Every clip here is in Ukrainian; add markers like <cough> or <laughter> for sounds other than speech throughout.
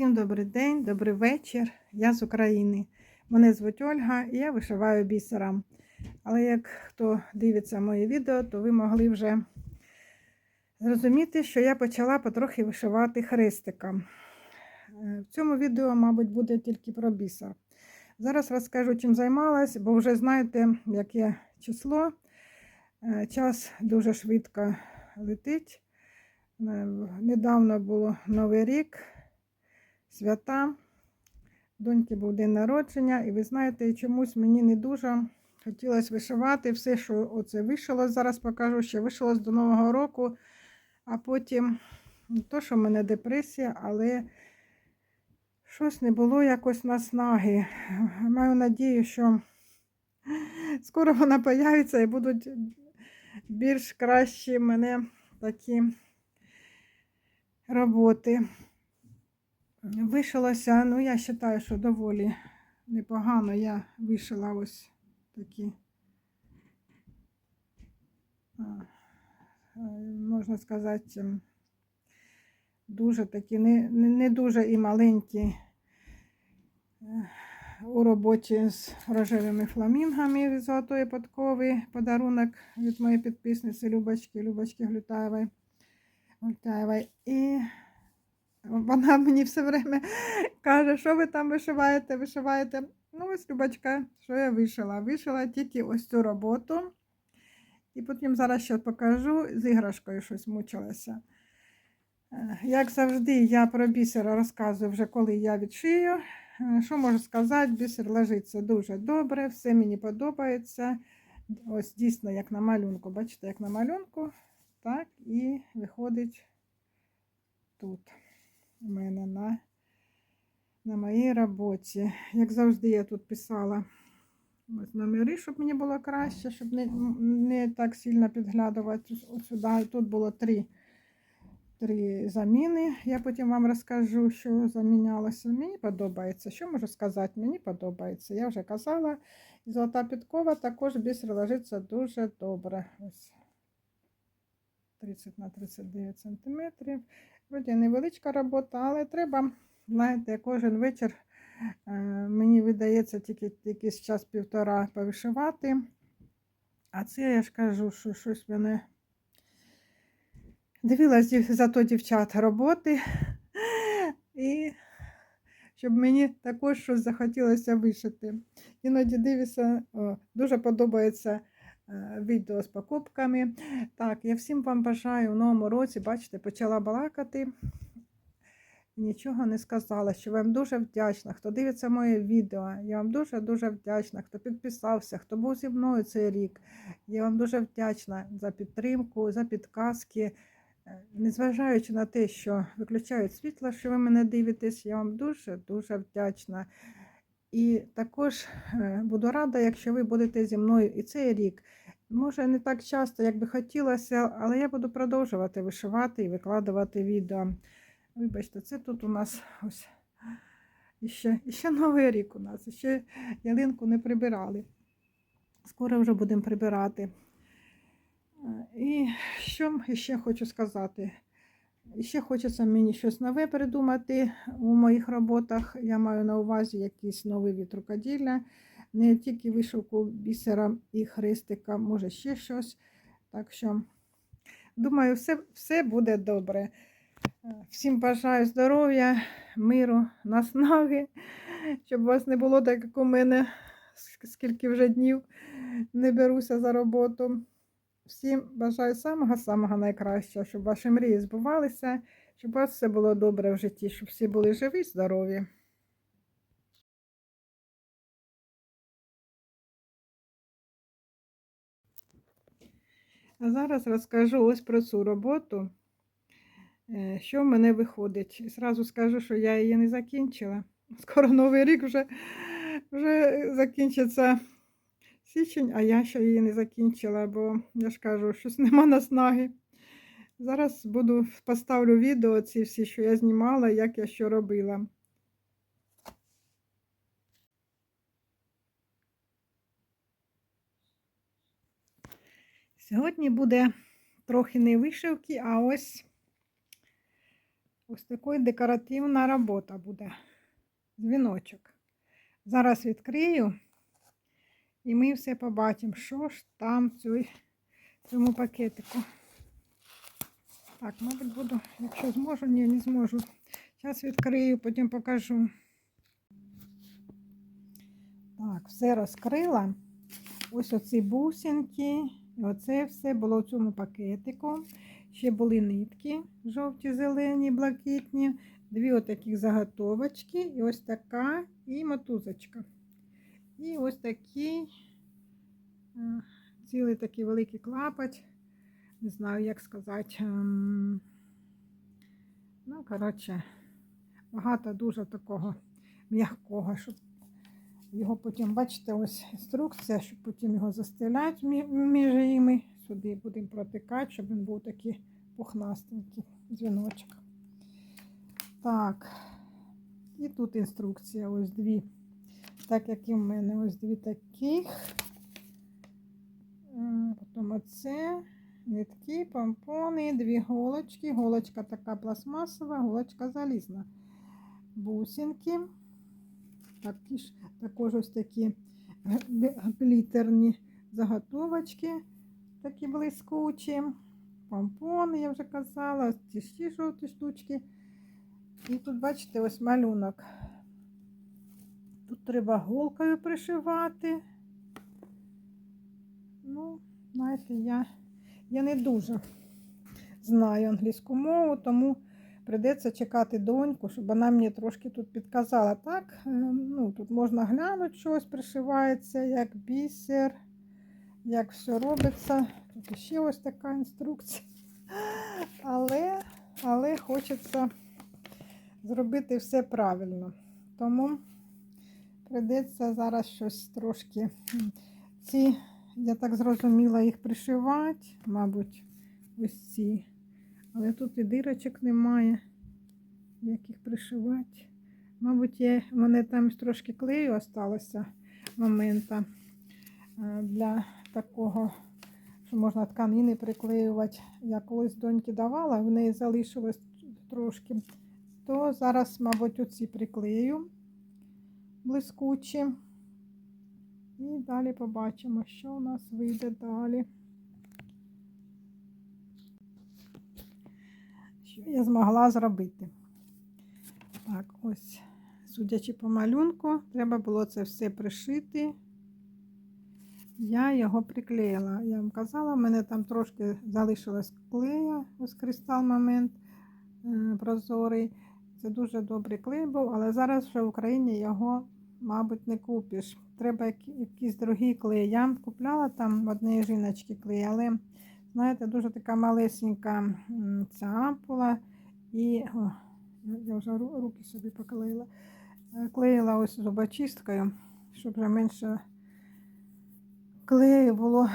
Всім добрий день, добрий вечір. Я з України. Мене звуть Ольга і я вишиваю бісером. Але як хто дивиться мої відео, то ви могли вже зрозуміти, що я почала потрохи вишивати хрестиком. Е, В цьому відео, мабуть, буде тільки про бісер. Зараз розкажу, чим займалась, бо вже знаєте, яке число. Е, Час дуже швидко летить. Е, Недавно було Новий рік, свята. Доньки був день народження, і ви знаєте, чомусь мені не дуже хотілося вишивати все, що оце вишилось. Зараз покажу, що вишилось до Нового року, а потім не то, що в мене депресія, але щось не було якось наснаги. Маю надію, що скоро вона появиться і будуть більш кращі мене такі роботи. Вишилася, ну я вважаю, що доволі непогано я вишила ось такі, можна сказати, дуже такі, не, не дуже і маленькі е, у роботі з рожевими фламінгами від золотої подкови. Подарунок від моєї підписниці Любочки, Любочки. Глютаєвої. І вона мені все время каже, що ви там вишиваєте, вишиваєте. Ну, ось Любочка, що я вишила? Вишила тільки ось цю роботу. І потім зараз ще покажу, з іграшкою щось мучилася. Е, Як завжди, я про бісер розказую вже коли я відшию. Е, Що можу сказати, бісер лежиться дуже добре, все мені подобається. Ось дійсно, як на малюнку. Бачите, як на малюнку, так і виходить тут у мене на, на моїй роботі. Як завжди, я тут писала ось номери, щоб мені було краще, щоб не, не так сильно підглядувати сюди. Тут було три, три заміни. Я потім вам розкажу, що замінялося. Мені подобається. Що можу сказати? Мені подобається. Я вже казала. Золота підкова також бісер ложиться дуже добре. Ось 30 на 39 сантиметрів. Вроді невеличка робота, але треба, знаєте, кожен вечір е, мені видається тільки якийсь час півтора повишивати. А це я ж кажу, що щось мене дивилась зато дівчат роботи. І щоб мені також щось захотілося вишити. Іноді дивлюся, о, дуже подобається відео з покупками. Так, я всім вам бажаю в новому році, бачите, почала балакати. Нічого не сказала, що вам дуже вдячна, хто дивиться моє відео. Я вам дуже-дуже вдячна, хто підписався, хто був зі мною цей рік. Я вам дуже вдячна за підтримку, за підказки. Е, Незважаючи на те, що виключають світло, що ви мене дивитесь, я вам дуже-дуже вдячна. І також е, буду рада, якщо ви будете зі мною і цей рік. Може, не так часто, як би хотілося, але я буду продовжувати вишивати і викладувати відео. Вибачте, це тут у нас ось іще, іще новий рік у нас, ще ялинку не прибирали. Скоро вже будемо прибирати. Е, І що ще хочу сказати? Ще хочеться мені щось нове придумати у моїх роботах. Я маю на увазі якийсь новий від рукоділля. Не тільки вишивку бісера і хрестика, може ще щось. Так що, думаю, все, все буде добре. Всім бажаю здоров'я, миру, наснаги, щоб у вас не було так, як у мене, скільки вже днів не беруся за роботу. Всім бажаю самого-самого найкращого, щоб ваші мрії збувалися, щоб у вас все було добре в житті, щоб всі були живі, здорові. А зараз розкажу ось про цю роботу, е, що в мене виходить. І Зразу скажу, що я її не закінчила. <laughs> Скоро новий рік вже, вже закінчиться січень, а я ще її не закінчила, бо я ж кажу, щось нема наснаги. Зараз буду поставлю відео ці всі, що я знімала, як я що робила. Сьогодні буде трохи не вишивки, а ось Ось такою декоративна робота буде. Дзвіночок. Зараз відкрию, і ми все побачимо, що ж там в цьому пакетику. Так, мабуть, буду, якщо зможу, ні, не зможу. Зараз відкрию, потім покажу. Так, все розкрила. Ось оці бусинки. Оце все було в цьому пакетику. Ще були нитки жовті, зелені, блакитні. Дві отаких заготовочки. І ось така і мотузочка. І ось такий е, цілий такий великий клапоть. Не знаю, як сказати. ем, Ну, коротше, багато дуже такого м'якого, щоб його потім, бачите, ось інструкція, щоб потім його застеляти між ними. Сюди будемо протикати, щоб він був такий пухнастенький дзвіночок. Так, і тут інструкція, ось дві. Так як і в мене, ось дві таких. М, Потім оце, нитки, помпони, дві голочки. Голочка така пластмасова, голочка залізна. Бусинки. Такі ж, також ось такі глітерні заготовочки, такі блискучі. Помпони, я вже казала, ось ці ще жовті штучки. І тут, бачите, ось малюнок. Тут треба голкою пришивати. Ну, знаєте, я, я не дуже знаю англійську мову, тому прийдеться чекати доньку, щоб вона мені трошки тут підказала. Так, е, ну, тут можна глянути, щось пришивається, як бісер, як все робиться. Тут ще ось така інструкція. Але, але хочеться зробити все правильно. Тому прийдеться зараз щось трошки. Ці, я так зрозуміла, їх пришивати, мабуть, ось ці. Але тут і дирочок немає, як їх пришивати. Мабуть, в мене там трошки клею осталося момента е, для такого, що можна тканини приклеювати. Я колись доньки давала, в неї залишилось трошки. То зараз, мабуть, оці приклею блискучі. І далі побачимо, що у нас вийде далі. Я змогла зробити. Так, ось, судячи по малюнку, треба було це все пришити. Я його приклеїла. Я вам казала, в мене там трошки залишилось клея, ось кристал момент е, прозорий. Це дуже добрий клей був, але зараз вже в Україні його, мабуть, не купиш. Треба які- якийсь другий клей. Я купляла там в однієї жіночки клей, але, знаєте, дуже така малесенька ця ампула. І о, я- вже руки собі поклеїла. Е, Клеїла ось зубочисткою, щоб вже менше клею було.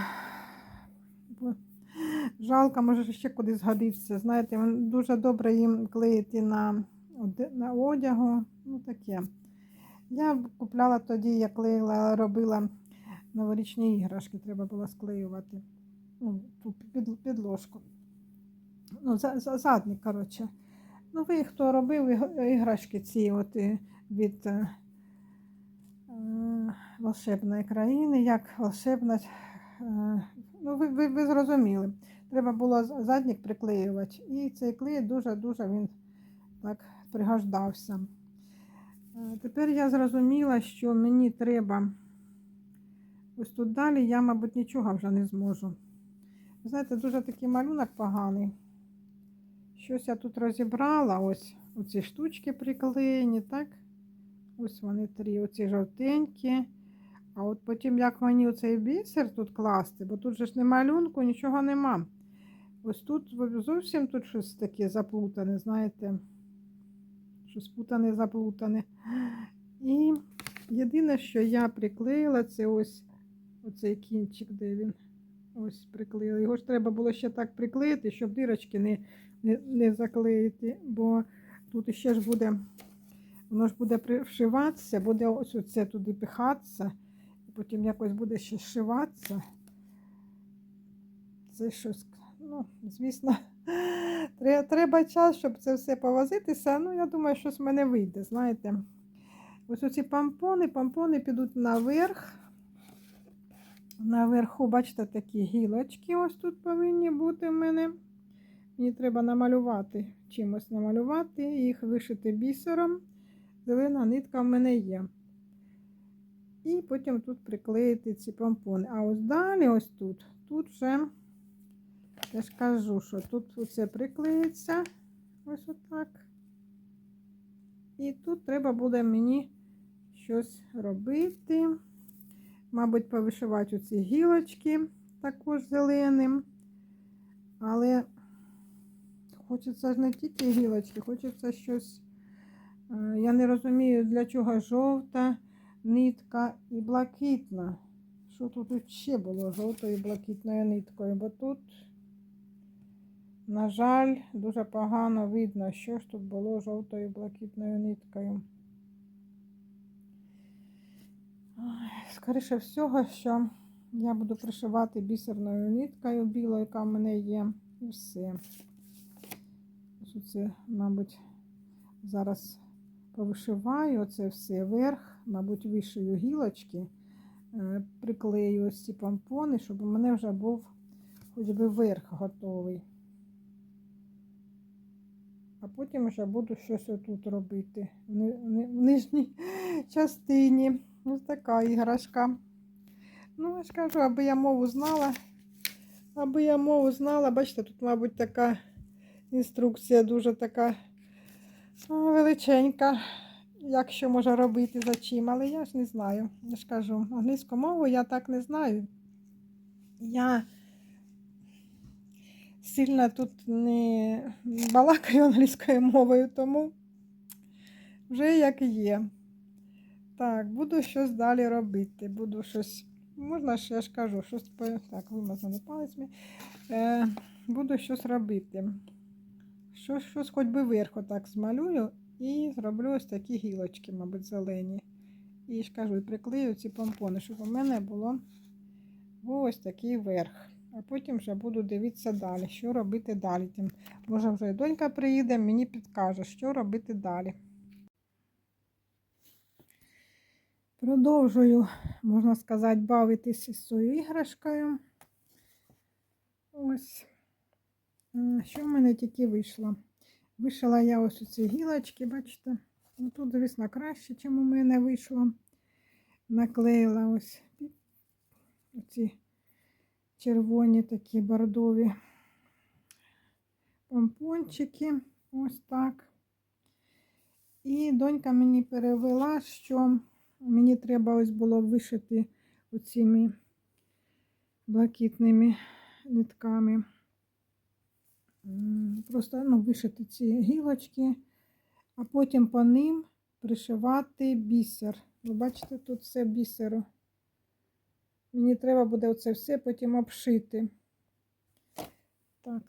Жалко, може ще кудись згодиться. Знаєте, дуже добре їм клеїти на, на одягу. Ну таке. Я купляла тоді, я клеїла, робила новорічні іграшки, треба було склеювати. Ну, ту під, підложку. Ну, за, за, задник, коротше. Ну, ви хто робив іграшки ці от е, від е, е, волшебної країни, як волшебна. Е, ну, ви, ви, ви зрозуміли. Треба було задник приклеювати. І цей клей дуже-дуже він так пригождався. Е, Тепер я зрозуміла, що мені треба ось тут далі, я, мабуть, нічого вже не зможу. Знаєте, дуже такий малюнок поганий. Щось я тут розібрала, ось оці штучки приклеєні, так? Ось вони три, оці жовтенькі. А от потім, як мені оцей бісер тут класти, бо тут же ж не малюнку, нічого нема. Ось тут зовсім тут щось таке заплутане, знаєте. Щось путане, заплутане. І єдине, що я приклеїла, це ось оцей кінчик, де він. Ось приклеїла. Його ж треба було ще так приклеїти, щоб дирочки не, не, не заклеїти, бо тут ще ж буде, воно ж буде вшиватися, буде ось оце туди пихатися, і потім якось буде ще зшиватися. Це щось, ну, звісно, <laughs> треба час, щоб це все повозитися. Ну, я думаю, що з мене вийде, знаєте. Ось оці помпони, помпони підуть наверх. Наверху, бачите, такі гілочки ось тут повинні бути в мене. Мені треба намалювати, чимось намалювати, їх вишити бісером. Зелена нитка в мене є. І потім тут приклеїти ці помпони. А ось далі, ось тут, тут вже, я ж кажу, що тут оце приклеїться. Ось отак. І тут треба буде мені щось робити. Мабуть, повишивати оці гілочки також зеленим. Але хочеться ж не тільки гілочки, хочеться щось. е, Я не розумію, для чого жовта нитка і блакитна. Що тут ще було жовтою і блакитною ниткою? Бо тут, на жаль, дуже погано видно, що ж тут було жовтою і блакитною ниткою. Скоріше всього, що я буду пришивати бісерною ниткою білою, яка в мене є, і все. Це, мабуть, зараз повишиваю оце все вверх, мабуть, вишию гілочки, е, приклею ось ці помпони, щоб у мене вже був хоч би верх готовий. А потім вже буду щось отут робити в нижній <laughs> частині. Ось така іграшка. Ну, я ж кажу, аби я мову знала. Аби я мову знала, бачите, тут, мабуть, така інструкція дуже така величенька, як що може робити за чим, але я ж не знаю. Я ж кажу, англійську мову я так не знаю. Я сильно тут не балакаю англійською мовою, тому вже як є. Так, буду щось далі робити. Буду щось. Можна ж, я ж кажу, щось так, вимазаний палець. Е, буду щось робити. Щось, щось хоч би вверху так змалюю і зроблю ось такі гілочки, мабуть, зелені. І ж кажу, приклею ці помпони, щоб у мене було ось такий верх. А потім вже буду дивитися далі, що робити далі. Може, вже і донька приїде, мені підкаже, що робити далі. Продовжую, можна сказати, бавитися з цією іграшкою. Ось. Що в мене тільки вийшло? Вишила я ось ці гілочки, бачите? Ну, тут, звісно, краще, ніж у мене вийшло. Наклеїла ось ці червоні такі бордові помпончики. Ось так. І донька мені перевела, що мені треба ось було вишити оціми блакитними нитками. Просто ну, вишити ці гілочки, а потім по ним пришивати бісер. Ви бачите, тут все бісеру. Мені треба буде оце все потім обшити. Так,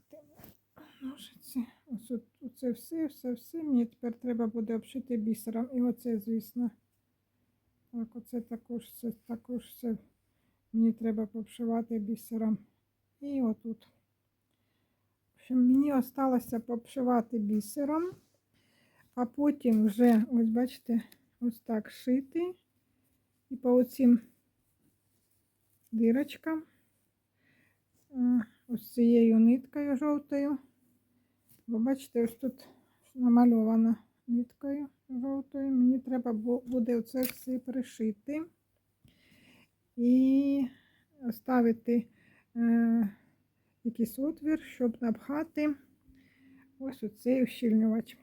ножиці. Ось оце все, все, все. Мені тепер треба буде обшити бісером. І оце, звісно. Так, оце також все, також все мені треба обшивати бісером. І отут. В мені осталося попшивати бісером, а потім вже, ось бачите, ось так шити. І по оцім дирочкам, ось цією ниткою жовтою. Ви бачите, ось тут намальована ниткою жовтою. Мені треба буде оце все пришити і ставити е, якийсь отвір, щоб напхати ось оцей ущільнювач.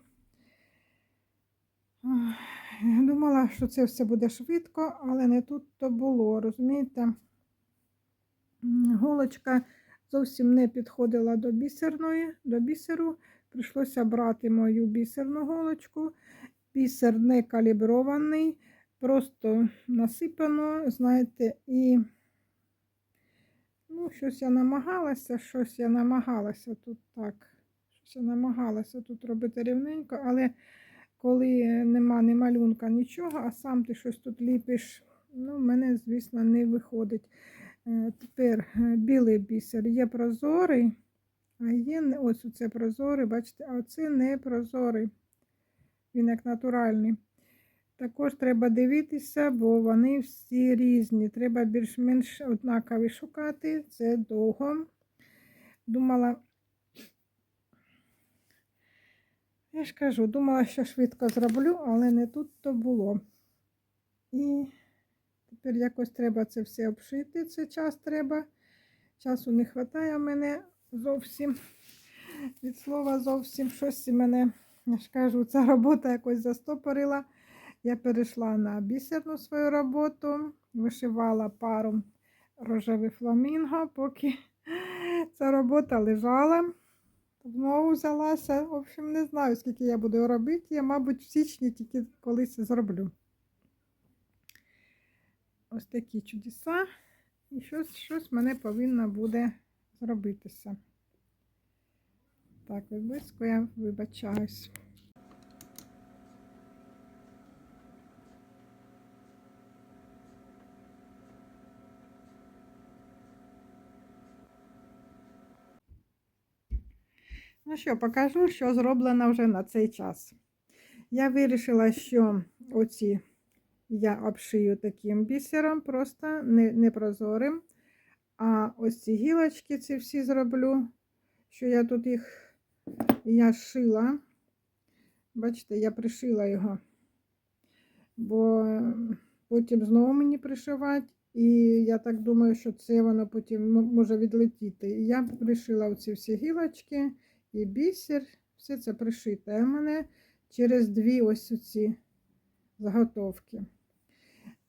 Думала, що це все буде швидко, але не тут то було, розумієте? Голочка зовсім не підходила до бісерної, до бісеру. Прийшлося брати мою бісерну голочку. Бісер не калібрований, просто насипано, знаєте, і ну, щось я намагалася, щось я намагалася тут так. Щось я намагалася тут робити рівненько, але коли нема ні малюнка, нічого, а сам ти щось тут ліпиш, ну, в мене, звісно, не виходить. Е, Тепер е, білий бісер є прозорий, А є ось оце прозорий, бачите, а оце не прозорий. Він як натуральний. Також треба дивитися, бо вони всі різні. Треба більш-менш однакові шукати. Це довго. Думала, я ж кажу, думала, що швидко зроблю, але не тут то було. І тепер якось треба це все обшити. Це час треба. Часу не вистачає в мене зовсім. Від слова зовсім щось мене, я ж кажу, ця робота якось застопорила. Я перейшла на бісерну свою роботу, вишивала пару рожевих фламінго, поки ця робота лежала. Знову взялася. В общем, не знаю, скільки я буду робити. Я, мабуть, в січні тільки колись зроблю. Ось такі чудеса. І щось, щось мене повинно буде зробитися. Так, ось я вибачаюсь. Ну що, покажу, що зроблено вже на цей час. Я вирішила, що оці я обшию таким бісером, просто не, не. А ось ці гілочки ці всі зроблю, що я тут їх я шила. Бачите, я пришила його, бо потім знову мені пришивати. І я так думаю, що це воно потім може відлетіти. І я пришила оці всі гілочки і бісер, все це пришите. В мене через дві ось ці заготовки.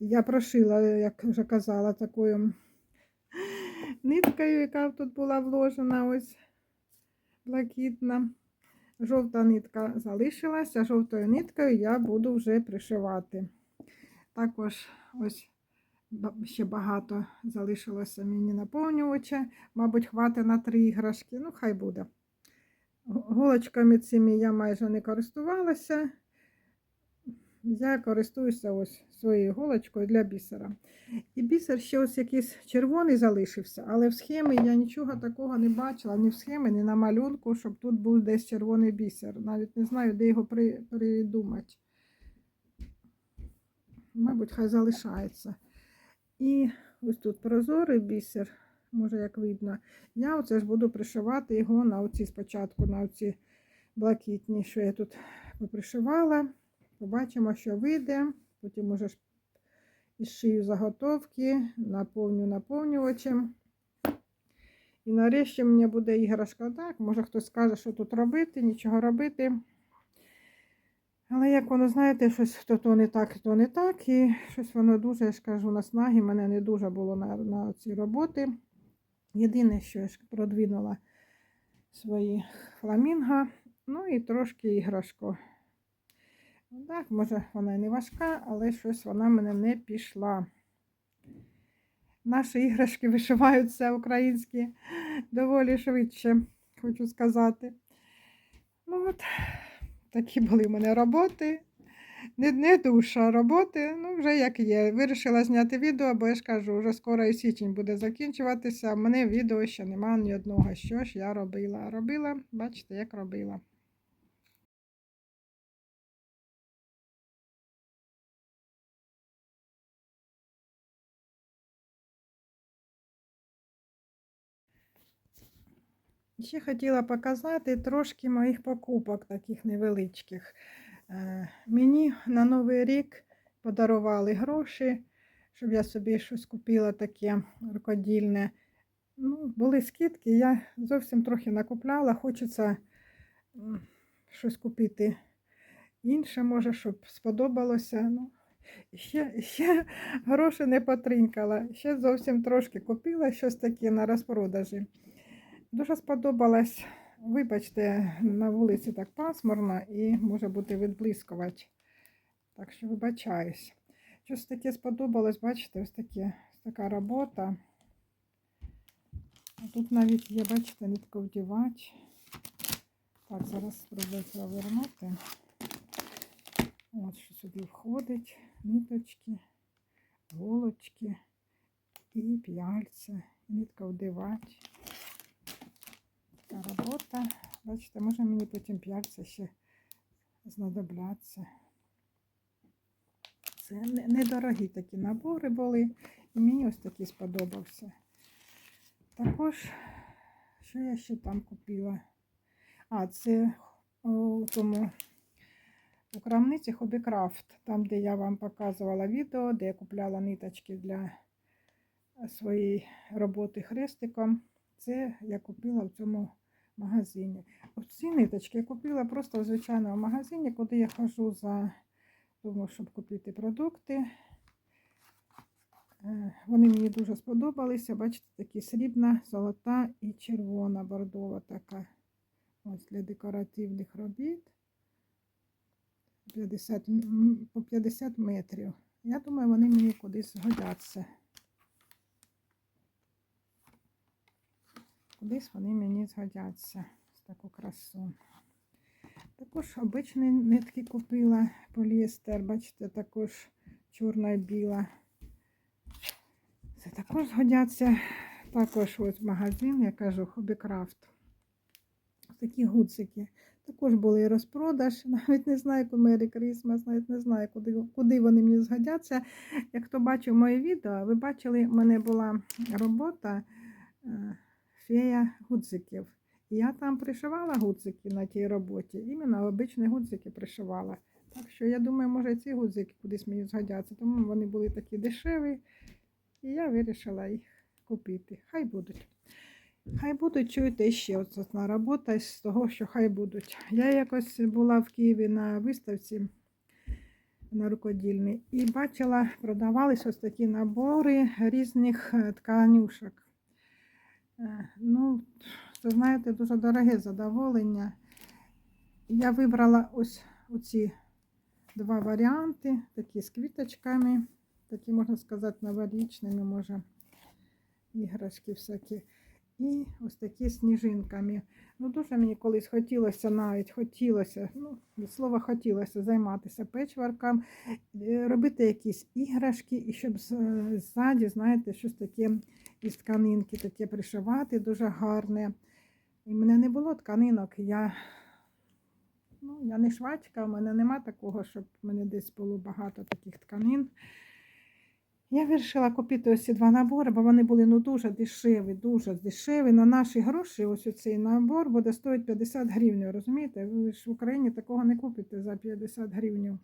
Я прошила, як вже казала, такою ниткою, яка тут була вложена, ось блакитна. Жовта нитка залишилася, жовтою ниткою я буду вже пришивати. Також ось ще багато залишилося мені наповнювача. Мабуть, хватить на три іграшки, ну хай буде. Голочками цими я майже не користувалася. Я користуюся ось своєю голочкою для бісера. І бісер ще ось якийсь червоний залишився, але в схемі я нічого такого не бачила, ні в схемі, ні на малюнку, щоб тут був десь червоний бісер. Навіть не знаю, де його при, придумати. Мабуть, хай залишається. І ось тут прозорий бісер, може як видно. Я оце ж буду пришивати його на оці спочатку, на оці блакитні, що я тут попришивала. Побачимо, що вийде. Потім уже ж і шию заготовки, наповню наповнювачем. І нарешті мені буде іграшка так. Може хтось скаже, що тут робити, нічого робити. Але як воно, знаєте, щось то, то не так, то не так. І щось воно дуже, я ж кажу, наснаги мене не дуже було на, на ці роботи. Єдине, що я ж продвинула свої фламінго, ну і трошки іграшку. Ну, Так, може, вона і не важка, але щось вона мене не пішла. Наші іграшки вишиваються українські доволі швидше, хочу сказати. Ну от, такі були в мене роботи. Не, не душа роботи, ну вже як є. Вирішила зняти відео, бо я ж кажу, вже скоро і січень буде закінчуватися. в мене відео ще немає ні одного. Що ж я робила? Робила, бачите, як робила. Ще хотіла показати трошки моїх покупок, таких невеличких. Е, Мені на Новий рік подарували гроші, щоб я собі щось купила таке рукодільне. Ну, були скидки, я зовсім трохи накупляла. Хочеться щось купити інше, може, щоб сподобалося. Ну, ще, ще гроші не потринкала. Ще зовсім трошки купила щось таке на розпродажі. Дуже сподобалось. Вибачте, на вулиці так пасмурно і може бути відблискувач. Так що вибачаюсь. Щось таке сподобалось, бачите, ось таке, ось така робота. Тут навіть є, бачите, нитковдівач. Так, зараз спробую провернути. От що сюди входить. Ниточки, голочки і п'яльця, нитковдівач. Така робота. Бачите, може мені потім п'яться ще знадобляться. Це недорогі такі набори були. І мені ось такий сподобався. Також, що я ще там купила? А, це у тому у крамниці Хобікрафт, там, де я вам показувала відео, де я купляла ниточки для своєї роботи хрестиком. Це я купила в цьому магазині. Ці ниточки я купила просто в звичайному магазині, куди я хожу за тому, щоб купити продукти. Е, Вони мені дуже сподобалися. Бачите, такі срібна, золота і червона бордова така. Ось для декоративних робіт. 50, по 50 метрів. Я думаю, вони мені кудись згодяться. Кудись вони мені згодяться з таку красу. Також обичні нитки купила поліестер, бачите, також чорна і біла. Це також згодяться. Також ось магазин, я кажу, Хобікрафт. Такі гудзики. Також були і розпродаж. <laughs> Навіть не знаю, Мері Крісмас, навіть не знаю, куди, куди вони мені згодяться. Як хто бачив моє відео, ви бачили, в мене була робота е, фея гудзиків. Я там пришивала гудзики на тій роботі. Іменно обичні гудзики пришивала. Так що я думаю, може ці гудзики кудись мені згодяться. Тому вони були такі дешеві. І я вирішила їх купити. Хай будуть. Хай будуть, чуєте, ще одна робота з того, що хай будуть. Я якось була в Києві на виставці на рукодільній і бачила, продавались ось такі набори різних тканюшок. Е, Ну, це, знаєте, дуже дороге задоволення. Я вибрала ось оці два варіанти, такі з квіточками, такі, можна сказати, новорічними, може, іграшки всякі. І ось такі з сніжинками. Ну, дуже мені колись хотілося навіть хотілося, ну, від слова хотілося займатися печварком, е, робити якісь іграшки, і щоб з- ззаді, знаєте, щось таке із тканинки таке пришивати, дуже гарне. І в мене не було тканинок. Я, ну, я не швачка, в мене нема такого, щоб в мене десь було багато таких тканин. Я вирішила купити ось ці два набори, бо вони були ну, дуже дешеві, дуже дешеві. На наші гроші ось цей набор буде стоїти 50 гривень. Розумієте? Ви ж в Україні такого не купите за 50 гривень.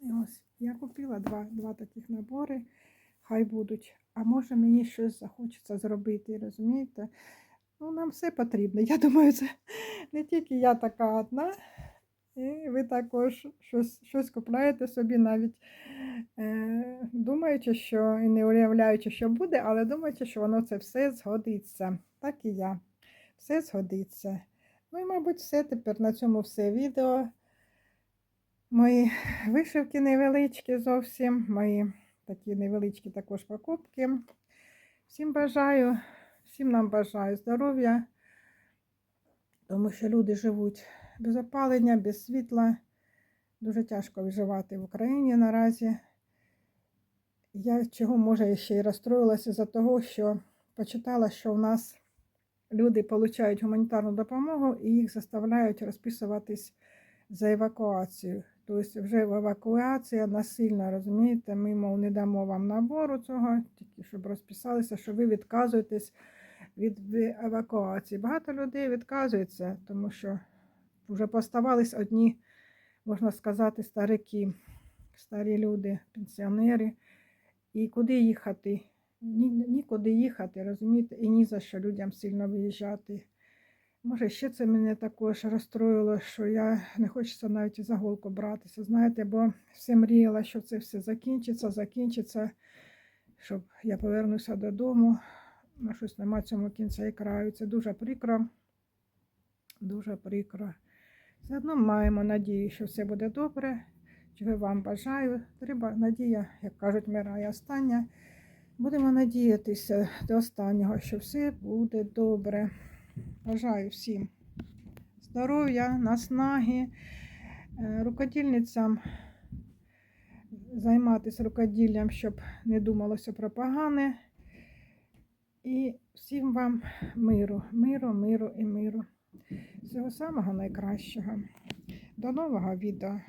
І ось я купила два, два таких набори, хай будуть. А може мені щось захочеться зробити, розумієте? Ну, нам все потрібно. Я думаю, це не тільки я така одна, і ви також щось, щось купляєте собі навіть е, думаючи, що і не уявляючи, що буде, але думаючи, що воно це все згодиться. Так і я. Все згодиться. Ну і, мабуть, все. Тепер на цьому все відео. Мої вишивки невеличкі зовсім, мої такі невеличкі також покупки. Всім бажаю, всім нам бажаю здоров'я, тому що люди живуть без опалення, без світла. Дуже тяжко виживати в Україні наразі. Я чого може ще й розстроїлася за того, що почитала, що в нас люди отримують гуманітарну допомогу і їх заставляють розписуватись за евакуацію. Тобто вже евакуація насильна, розумієте, ми, мов, не дамо вам набору цього, тільки щоб розписалися, що ви відказуєтесь від евакуації. Багато людей відказується, тому що вже поставались одні, можна сказати, старики, старі люди, пенсіонери. І куди їхати? Ні, нікуди їхати, розумієте, і ні за що людям сильно виїжджати. Може, ще це мене також розстроїло, що я не хочеться навіть за голку братися, знаєте, бо все мріяла, що це все закінчиться, закінчиться, щоб я повернуся додому. На щось нема цьому кінця і краю. Це дуже прикро, дуже прикро. Все одно маємо надію, що все буде добре. Чого вам бажаю. Треба надія, як кажуть, мирає остання. Будемо надіятися до останнього, що все буде добре. Бажаю всім здоров'я, наснаги, е, рукодільницям займатися рукоділлям, щоб не думалося про погане. І всім вам миру, миру, миру і миру. Всього самого найкращого. До нового відео.